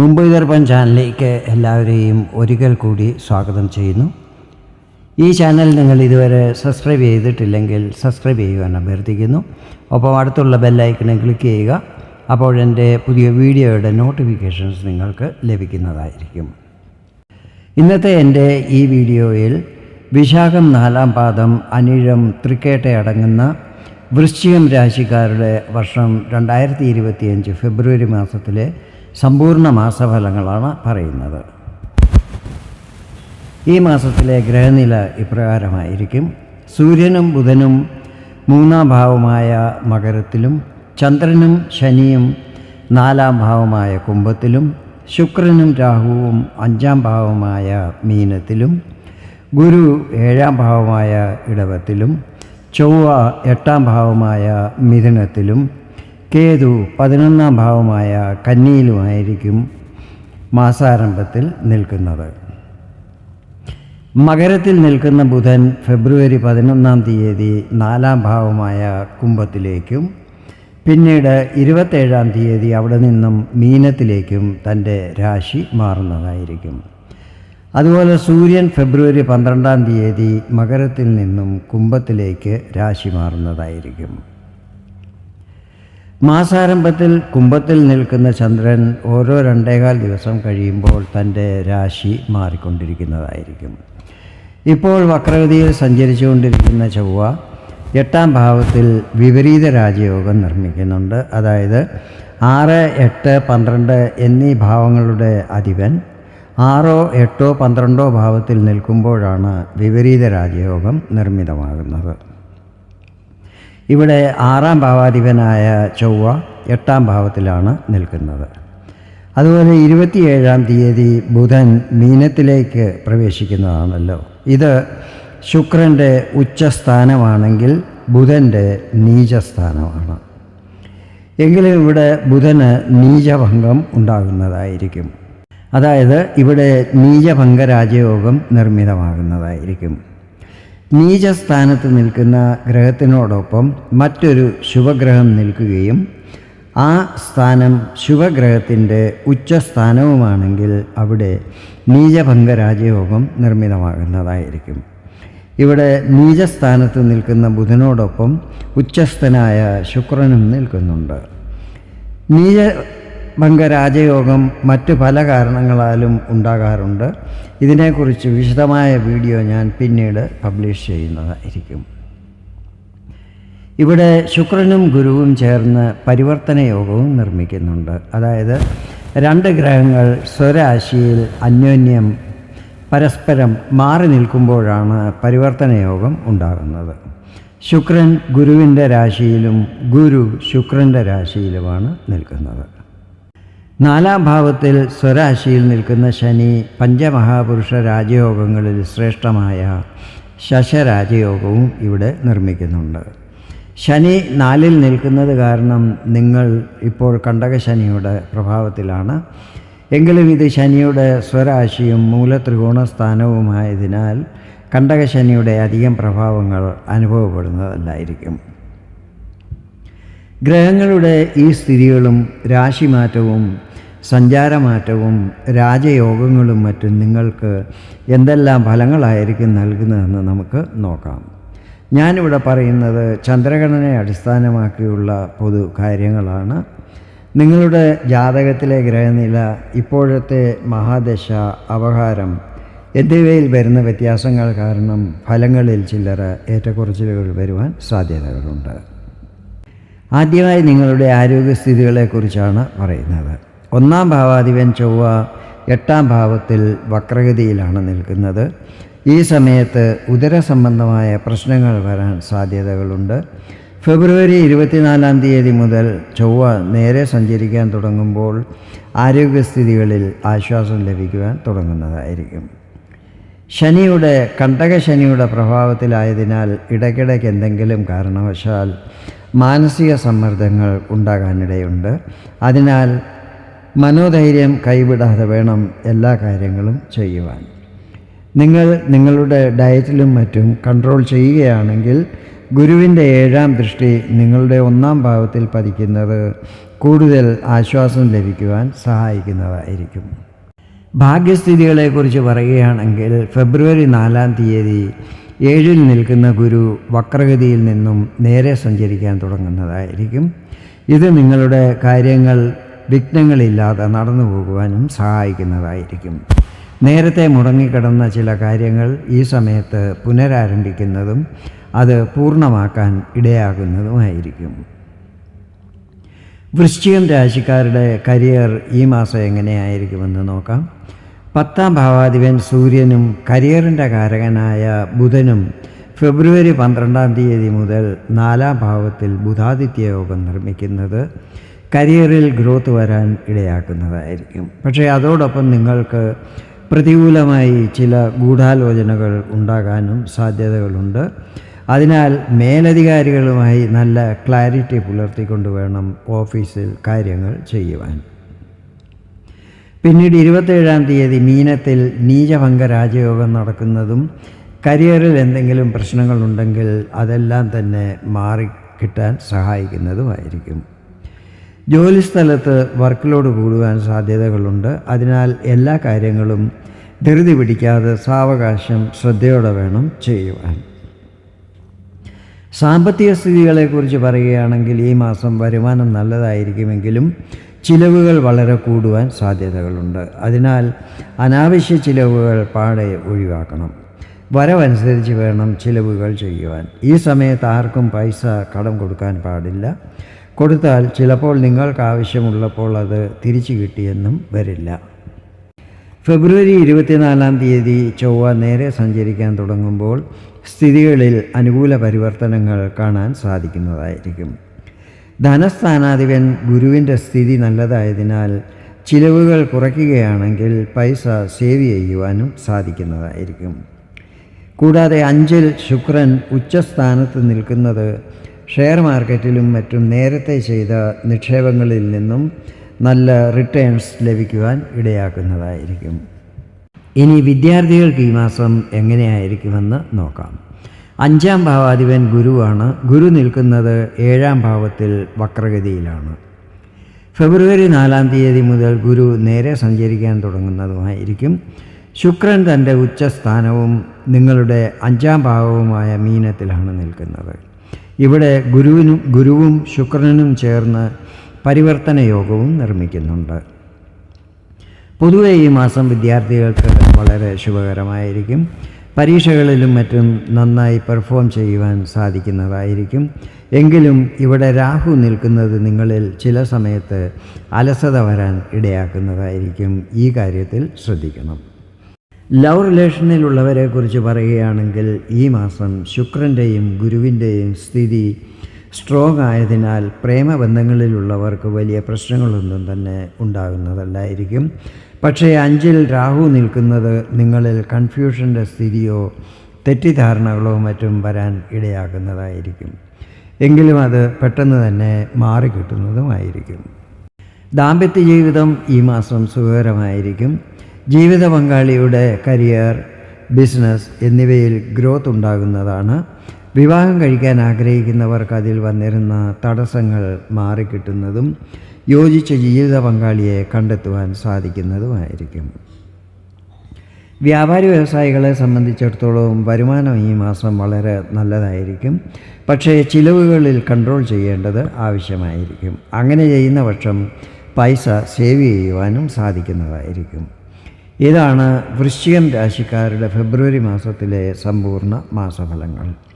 മുംബൈ ദർപ്പൺ ചാനലിലേക്ക് എല്ലാവരെയും ഒരിക്കൽ കൂടി സ്വാഗതം ചെയ്യുന്നു. ഈ ചാനൽ നിങ്ങൾ ഇതുവരെ സബ്സ്ക്രൈബ് ചെയ്തിട്ടില്ലെങ്കിൽ സബ്സ്ക്രൈബ് ചെയ്യുവാൻ അഭ്യർത്ഥിക്കുന്നു. ഒപ്പം അടുത്തുള്ള ബെല്ലൈക്കണിൽ ക്ലിക്ക് ചെയ്യുക. അപ്പോൾ എന്റെ പുതിയ വീഡിയോയുടെ നോട്ടിഫിക്കേഷൻസ് നിങ്ങൾക്ക് ലഭിക്കുന്നതായിരിക്കും. ഇന്നത്തെ എന്റെ ഈ വീഡിയോയിൽ വിശാഖം നാലാം പാദം അനിഴം തൃക്കേട്ട അടങ്ങുന്ന വൃശ്ചികം രാശിക്കാരുടെ വർഷം രണ്ടായിരത്തി ഇരുപത്തിയഞ്ച് ഫെബ്രുവരി മാസത്തിലെ സമ്പൂർണ മാസഫലങ്ങളാണ് പറയുന്നത്. ഈ മാസത്തിലെ ഗ്രഹനില ഇപ്രകാരമായിരിക്കും. സൂര്യനും ബുധനും മൂന്നാം ഭാവമായ മകരത്തിലും ചന്ദ്രനും ശനിയും നാലാം ഭാവമായ കുംഭത്തിലും ശുക്രനും രാഹുവും അഞ്ചാം ഭാവമായ മീനത്തിലും ഗുരു ഏഴാം ഭാവമായ ഇടവത്തിലും ചൊവ്വ എട്ടാം ഭാവമായ മിഥുനത്തിലും കേതു പതിനൊന്നാം ഭാവമായ കന്നിയിലുമായിരിക്കും മാസാരംഭത്തിൽ നിൽക്കുന്നത്. മകരത്തിൽ നിൽക്കുന്ന ബുധൻ ഫെബ്രുവരി പതിനൊന്നാം തീയതി നാലാം ഭാവമായ കുംഭത്തിലേക്കും പിന്നീട് ഇരുപത്തേഴാം തീയതി അവിടെ നിന്നും മീനത്തിലേക്കും തന്റെ രാശി മാറുന്നതായിരിക്കും. അതുപോലെ സൂര്യൻ ഫെബ്രുവരി പന്ത്രണ്ടാം തീയതി മകരത്തിൽ നിന്നും കുംഭത്തിലേക്ക് രാശി മാറുന്നതായിരിക്കും. മാസാരംഭത്തിൽ കുംഭത്തിൽ നിൽക്കുന്ന ചന്ദ്രൻ ഓരോ രണ്ടേകാൽ ദിവസം കഴിയുമ്പോൾ തന്റെ രാശി മാറിക്കൊണ്ടിരിക്കുന്നതായിരിക്കും. ഇപ്പോൾ വക്രഗതിയിൽ സഞ്ചരിച്ചുകൊണ്ടിരിക്കുന്ന ചൊവ്വ എട്ടാം ഭാവത്തിൽ വിപരീത രാജയോഗം നിർമ്മിക്കുന്നുണ്ട്. അതായത് ആറ് എട്ട് പന്ത്രണ്ട് എന്നീ ഭാവങ്ങളുടെ അധിപൻ ആറോ എട്ടോ പന്ത്രണ്ടോ ഭാവത്തിൽ നിൽക്കുമ്പോഴാണ് വിപരീത രാജയോഗം നിർമ്മിതമാകുന്നത്. ഇവിടെ ആറാം ഭാവാധിപനായ ചൊവ്വ എട്ടാം ഭാവത്തിലാണ് നിൽക്കുന്നത്. അതുപോലെ ഇരുപത്തിയേഴാം തീയതി ബുധൻ മീനത്തിലേക്ക് പ്രവേശിക്കുന്നതാണല്ലോ. ഇത് ശുക്രന്റെ ഉച്ചസ്ഥാനമാണെങ്കിൽ ബുധന്റെ നീചസ്ഥാനമാണ്. എങ്കിലും ഇവിടെ ബുധന് നീചഭംഗം ഉണ്ടാകുന്നതായിരിക്കും. അതായത് ഇവിടെ നീചഭംഗ രാജയോഗം നിർമ്മിതമാകുന്നതായിരിക്കും. നീചസ്ഥാനത്ത് നിൽക്കുന്ന ഗ്രഹത്തിനോടൊപ്പം മറ്റൊരു ശുഭഗ്രഹം നിൽക്കുകയും ആ സ്ഥാനം ശുഭഗ്രഹത്തിന്റെ ഉച്ചസ്ഥാനവുമാണെങ്കിൽ അവിടെ നീചഭംഗരാജയോഗം നിർമ്മിതമാകുന്നതായിരിക്കും. ഇവിടെ നീചസ്ഥാനത്ത് നിൽക്കുന്ന ബുധനോടൊപ്പം ഉച്ചസ്ഥനായ ശുക്രനും നിൽക്കുന്നുണ്ട്. നീചഭംഗ രാജയോഗം മറ്റ് പല കാരണങ്ങളാലും ഉണ്ടാകാറുണ്ട്. ഇതിനെക്കുറിച്ച് വിശദമായ വീഡിയോ ഞാൻ പിന്നീട് പബ്ലിഷ് ചെയ്യുന്നതായിരിക്കും. ഇവിടെ ശുക്രനും ഗുരുവും ചേർന്ന് പരിവർത്തന യോഗവും നിർമ്മിക്കുന്നുണ്ട്. അതായത് രണ്ട് ഗ്രഹങ്ങൾ സ്വരാശിയിൽ അന്യോന്യം പരസ്പരം മാറി നിൽക്കുമ്പോഴാണ് പരിവർത്തന യോഗം ഉണ്ടാകുന്നത്. ശുക്രൻ ഗുരുവിന്റെ രാശിയിലും ഗുരു ശുക്രന്റെ രാശിയിലുമാണ് നിൽക്കുന്നത്. നാലാം ഭാവത്തിൽ സ്വരാശിയിൽ നിൽക്കുന്ന ശനി പഞ്ചമഹാപുരുഷ രാജയോഗങ്ങളിൽ ശ്രേഷ്ഠമായ ശശരാജയോഗവും ഇവിടെ നിർമ്മിക്കുന്നുണ്ട്. ശനി നാലിൽ നിൽക്കുന്നത് കാരണം നിങ്ങൾ ഇപ്പോൾ കണ്ടകശനിയുടെ പ്രഭാവത്തിലാണ്. എങ്കിലും ഇത് ശനിയുടെ സ്വരാശിയും മൂലത്രികോണസ്ഥാനവുമായതിനാൽ കണ്ടകശനിയുടെ അധികം പ്രഭാവങ്ങൾ അനുഭവപ്പെടുന്നതല്ലായിരിക്കും. ഗ്രഹങ്ങളുടെ ഈ സ്ഥിതികളും രാശിമാറ്റവും സഞ്ചാരമാറ്റവും രാജയോഗങ്ങളും മറ്റും നിങ്ങൾക്ക് എന്തെല്ലാം ഫലങ്ങളായിരിക്കും നൽകുന്നതെന്ന് നമുക്ക് നോക്കാം. ഞാനിവിടെ പറയുന്നത് ചന്ദ്രഗണനയെ അടിസ്ഥാനമാക്കിയുള്ള പൊതു കാര്യങ്ങളാണ്. നിങ്ങളുടെ ജാതകത്തിലെ ഗ്രഹനില ഇപ്പോഴത്തെ മഹാദശ അപഹാരം എന്നിവയിൽ വരുന്ന വ്യത്യാസങ്ങൾ കാരണം ഫലങ്ങളിൽ ചില്ലറ ഏറ്റക്കുറച്ചിലുകൾ വരുവാൻ സാധ്യതകളുണ്ട്. ആദ്യമായി നിങ്ങളുടെ ആരോഗ്യസ്ഥിതികളെക്കുറിച്ചാണ് പറയുന്നത്. ഒന്നാം ഭാവാധിപൻ ചൊവ്വ എട്ടാം ഭാവത്തിൽ വക്രഗതിയിലാണ് നിൽക്കുന്നത്. ഈ സമയത്ത് ഉദര സംബന്ധമായ പ്രശ്നങ്ങൾ വരാൻ സാധ്യതകളുണ്ട്. ഫെബ്രുവരി ഇരുപത്തിനാലാം തീയതി മുതൽ ചൊവ്വ നേരെ സഞ്ചരിക്കാൻ തുടങ്ങുമ്പോൾ ആരോഗ്യസ്ഥിതികളിൽ ആശ്വാസം ലഭിക്കുവാൻ തുടങ്ങുന്നതായിരിക്കും. ശനിയുടെ കണ്ടക കണ്ടകശനിയുടെ പ്രഭാവത്തിലായതിനാൽ ഇടയ്ക്കിടയ്ക്ക് എന്തെങ്കിലും കാരണവശാൽ മാനസിക സമ്മർദ്ദങ്ങൾ ഉണ്ടാകാനിടയുണ്ട്. അതിനാൽ മനോധൈര്യം കൈവിടാതെ വേണം എല്ലാ കാര്യങ്ങളും ചെയ്യുവാൻ. നിങ്ങൾ നിങ്ങളുടെ ഡയറ്റിലും മറ്റും കൺട്രോൾ ചെയ്യുകയാണെങ്കിൽ ഗുരുവിന്റെ ഏഴാം ദൃഷ്ടി നിങ്ങളുടെ ഒന്നാം ഭാവത്തിൽ പതിക്കുന്നത് കൂടുതൽ ആശ്വാസം ലഭിക്കുവാൻ സഹായിക്കുന്നതായിരിക്കും. ഭാഗ്യസ്ഥിതികളെക്കുറിച്ച് പറയുകയാണെങ്കിൽ ഫെബ്രുവരി നാലാം തീയതി ഏഴിൽ നിൽക്കുന്ന ഗുരു വക്രഗതിയിൽ നിന്നും നേരെ സഞ്ചരിക്കാൻ തുടങ്ങുന്നതായിരിക്കും. ഇത് നിങ്ങളുടെ കാര്യങ്ങൾ വിഘ്നങ്ങളില്ലാതെ നടന്നു പോകുവാനും സഹായിക്കുന്നതായിരിക്കും. നേരത്തെ മുടങ്ങിക്കിടന്ന ചില കാര്യങ്ങൾ ഈ സമയത്ത് പുനരാരംഭിക്കുന്നതും അത് പൂർണമാക്കാൻ ഇടയാകുന്നതുമായിരിക്കും. വൃശ്ചികം രാശിക്കാരുടെ കരിയർ ഈ മാസം എങ്ങനെയായിരിക്കുമെന്ന് നോക്കാം. പത്താം ഭാവാധിപൻ സൂര്യനും കരിയറിന്റെ കാരകനായ ബുധനും ഫെബ്രുവരി പന്ത്രണ്ടാം തീയതി മുതൽ നാലാം ഭാവത്തിൽ ബുധാദിത്യ യോഗം നിർമ്മിക്കുന്നത് കരിയറിൽ ഗ്രോത്ത് വരാൻ ഇടയാക്കുന്നതായിരിക്കും. പക്ഷേ അതോടൊപ്പം നിങ്ങൾക്ക് പ്രതികൂലമായി ചില ഗൂഢാലോചനകൾ ഉണ്ടാകാനും സാധ്യതകളുണ്ട്. അതിനാൽ മേലധികാരികളുമായി നല്ല ക്ലാരിറ്റി പുലർത്തിക്കൊണ്ട് വേണം ഓഫീസിൽ കാര്യങ്ങൾ ചെയ്യുവാൻ. പിന്നീട് ഇരുപത്തേഴാം തീയതി മീനത്തിൽ നീചഭംഗ രാജയോഗം നടക്കുന്നതും കരിയറിൽ എന്തെങ്കിലും പ്രശ്നങ്ങളുണ്ടെങ്കിൽ അതെല്ലാം തന്നെ മാറിക്കിട്ടാൻ സഹായിക്കുന്നതുമായിരിക്കും. ജോലിസ്ഥലത്ത് വർക്ക് ലോഡ് കൂടുവാൻ സാധ്യതകളുണ്ട്. അതിനാൽ എല്ലാ കാര്യങ്ങളും ധൃതി പിടിക്കാതെ സാവകാശം ശ്രദ്ധയോടെ വേണം ചെയ്യുവാൻ. സാമ്പത്തിക സ്ഥിതികളെക്കുറിച്ച് പറയുകയാണെങ്കിൽ ഈ മാസം വരുമാനം നല്ലതായിരിക്കുമെങ്കിലും ചിലവുകൾ വളരെ കൂടുവാൻ സാധ്യതകളുണ്ട്. അതിനാൽ അനാവശ്യ ചിലവുകൾ പാടെ ഒഴിവാക്കണം. വരവനുസരിച്ച് വേണം ചിലവുകൾ ചെയ്യുവാൻ. ഈ സമയത്ത് ആർക്കും പൈസ കടം കൊടുക്കാൻ പാടില്ല. കൊടുത്താൽ ചിലപ്പോൾ നിങ്ങൾക്ക് ആവശ്യമുള്ളപ്പോൾ അത് തിരിച്ചു കിട്ടിയെന്നും വരില്ല. ഫെബ്രുവരി ഇരുപത്തിനാലാം തീയതി ചൊവ്വ നേരെ സഞ്ചരിക്കാൻ തുടങ്ങുമ്പോൾ സ്ഥിതികളിൽ അനുകൂല പരിവർത്തനങ്ങൾ കാണാൻ സാധിക്കുന്നതായിരിക്കും. ധനസ്ഥാനാധിപൻ ഗുരുവിന്റെ സ്ഥിതി നല്ലതായതിനാൽ ചിലവുകൾ കുറയ്ക്കുകയാണെങ്കിൽ പൈസ സേവ് ചെയ്യുവാനും സാധിക്കുന്നതായിരിക്കും. കൂടാതെ അഞ്ചിൽ ശുക്രൻ ഉച്ചസ്ഥാനത്ത് നിൽക്കുന്നത് ഷെയർ മാർക്കറ്റിലും മറ്റും നേരത്തെ ചെയ്ത നിക്ഷേപങ്ങളിൽ നിന്നും നല്ല റിട്ടേൺസ് ലഭിക്കുവാൻ ഇടയാക്കുന്നതായിരിക്കും. ഇനി വിദ്യാർത്ഥികൾക്ക് ഈ മാസം എങ്ങനെയായിരിക്കുമെന്ന് നോക്കാം. അഞ്ചാം ഭാവാധിപൻ ഗുരുവാണ്. ഗുരു നിൽക്കുന്നത് ഏഴാം ഭാവത്തിൽ വക്രഗതിയിലാണ്. ഫെബ്രുവരി നാലാം തീയതി മുതൽ ഗുരു നേരെ സഞ്ചരിക്കാൻ തുടങ്ങുന്നതുമായിരിക്കും. ശുക്രൻ തന്റെ ഉച്ചസ്ഥാനവും നിങ്ങളുടെ അഞ്ചാം ഭാവവുമായ മീനത്തിലാണ് നിൽക്കുന്നത്. ഇവിടെ ഗുരുവിനും ഗുരുവും ശുക്രനും ചേർന്ന് പരിവർത്തന യോഗവും നിർമ്മിക്കുന്നുണ്ട്. പൊതുവെ ഈ മാസം വിദ്യാർത്ഥികൾക്ക് വളരെ ശുഭകരമായിരിക്കും. പരീക്ഷകളിലും മറ്റും നന്നായി പെർഫോം ചെയ്യുവാൻ സാധിക്കുന്നതായിരിക്കും. എങ്കിലും ഇവിടെ രാഹു നിൽക്കുന്നത് നിങ്ങളിൽ ചില സമയത്ത് അലസത വരാൻ ഇടയാക്കുന്നതായിരിക്കും. ഈ കാര്യത്തിൽ ശ്രദ്ധിക്കണം. ലവ് റിലേഷനിലുള്ളവരെക്കുറിച്ച് പറയുകയാണെങ്കിൽ ഈ മാസം ശുക്രന്റെയും ഗുരുവിന്റെയും സ്ഥിതി സ്ട്രോങ് ആയതിനാൽ പ്രേമബന്ധങ്ങളിലുള്ളവർക്ക് വലിയ പ്രശ്നങ്ങളൊന്നും തന്നെ ഉണ്ടാകുന്നതല്ലായിരിക്കും. പക്ഷേ അഞ്ചിൽ രാഹു നിൽക്കുന്നത് നിങ്ങളിൽ കൺഫ്യൂഷന്റെ സ്ഥിതിയോ തെറ്റിദ്ധാരണകളോ മറ്റും വരാൻ ഇടയാക്കുന്നതായിരിക്കും എങ്കിലും അത് പെട്ടെന്ന് തന്നെ മാറിക്കിട്ടുന്നതുമായിരിക്കും. ദാമ്പത്യ ജീവിതം ഈ മാസം സുഖകരമായിരിക്കും. ജീവിത പങ്കാളിയുടെ കരിയർ ബിസിനസ് എന്നിവയിൽ ഗ്രോത്ത് ഉണ്ടാകുന്നതാണ്. വിവാഹം കഴിക്കാൻ ആഗ്രഹിക്കുന്നവർക്ക് അതിൽ വന്നിരുന്ന തടസ്സങ്ങൾ മാറിക്കിട്ടുന്നതും യോജിച്ച ജീവിത പങ്കാളിയെ കണ്ടെത്തുവാൻ സാധിക്കുന്നതുമായിരിക്കും. വ്യാപാരി വ്യവസായികളെ സംബന്ധിച്ചിടത്തോളം വരുമാനം ഈ മാസം വളരെ നല്ലതായിരിക്കും. പക്ഷേ ചിലവുകളിൽ കൺട്രോൾ ചെയ്യേണ്ടത് ആവശ്യമായിരിക്കും. അങ്ങനെ ചെയ്യുന്ന പക്ഷം പൈസ സേവ് ചെയ്യുവാനും സാധിക്കുന്നതായിരിക്കും. ഇതാണ് വൃശ്ചികം രാശിക്കാരുടെ ഫെബ്രുവരി മാസത്തിലെ സമ്പൂർണ മാസഫലങ്ങൾ.